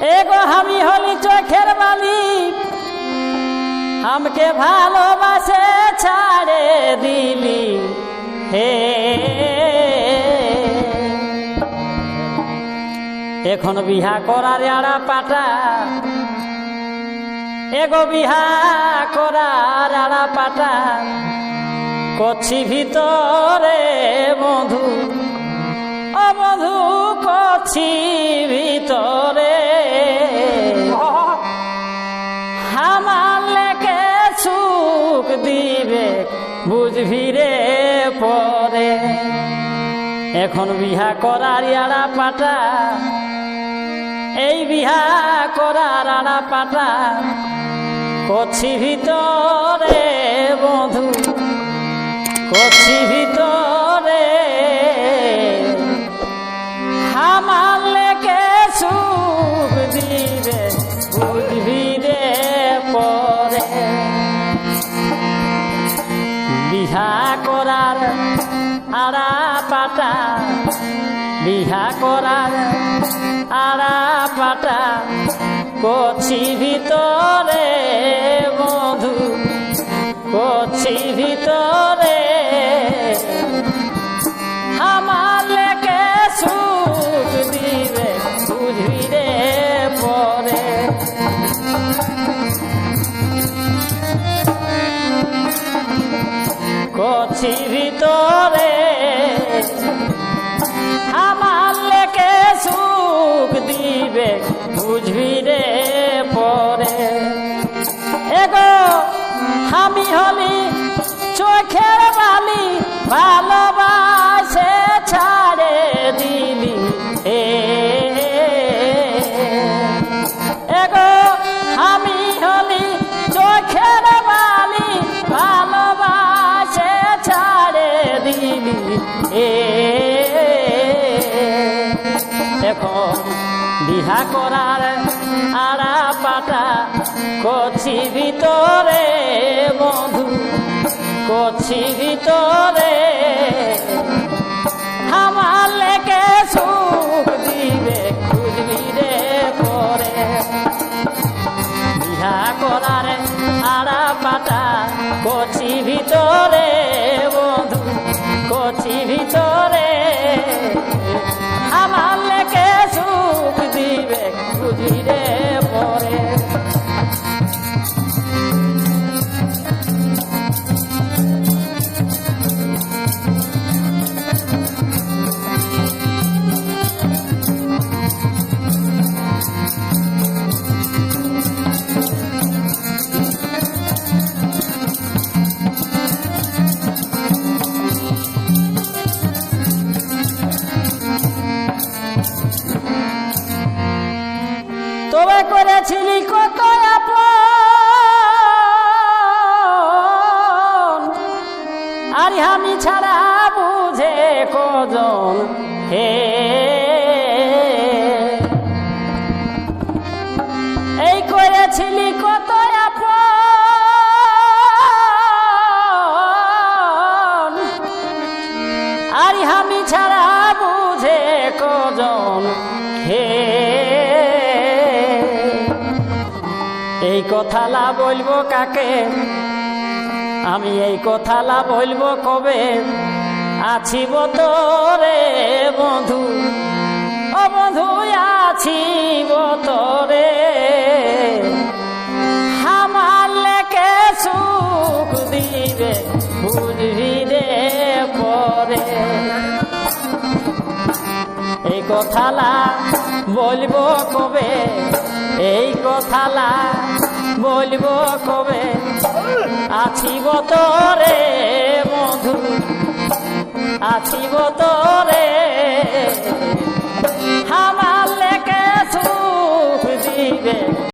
এগো আমি হলি চোখের মালিক। আমাকে ভালোবাসে ছাড়ে দিলি। হে। এখন বিহা করার আড়া পাটা। এগো বিহা করার আড়া পাটা। করছি ভিতরে বধু ও বধু করছি বুঝবি রে পরে। এখন বিহা করার আড়া পাটা, এই বিহা করার আড়া পাটা করছি ভিতরে বধু করছি করার আড়া পাটা বিহা করার আড়া পাটা। কচি ভিতরে মধু কচি ভিতরে ভিতরে। আমার লেকে সুখ দিবে, বুঝবি রে পরে। এগো আমি হলি চোখের বালি ভালোবাসে ছাড়ে বিহা করার আড়া পাটা করছি ভিতরে বধু করছি ভিতরে। আমার লেকে সুখ দিবে, খুঁজবি রে পরে। বিহা করার আড়া পাটা করছি ভিতরে তবে করেছিলি কত আরে আমি ছাড়া বুঝে কজন হে এই কথালা বলব কাকে? আমি এই কথালা বলব কবে? আছি বতরে বন্ধু, ও বন্ধু, আছি বতরে। আমার লেকে সুখ দিবে বুঝবি রে পরে। এই কথালা বলব কবে? এই কথালা বলব কবে? আছি বতরে মধু আছি বতরে। আমার লেখে সুখ দিবে।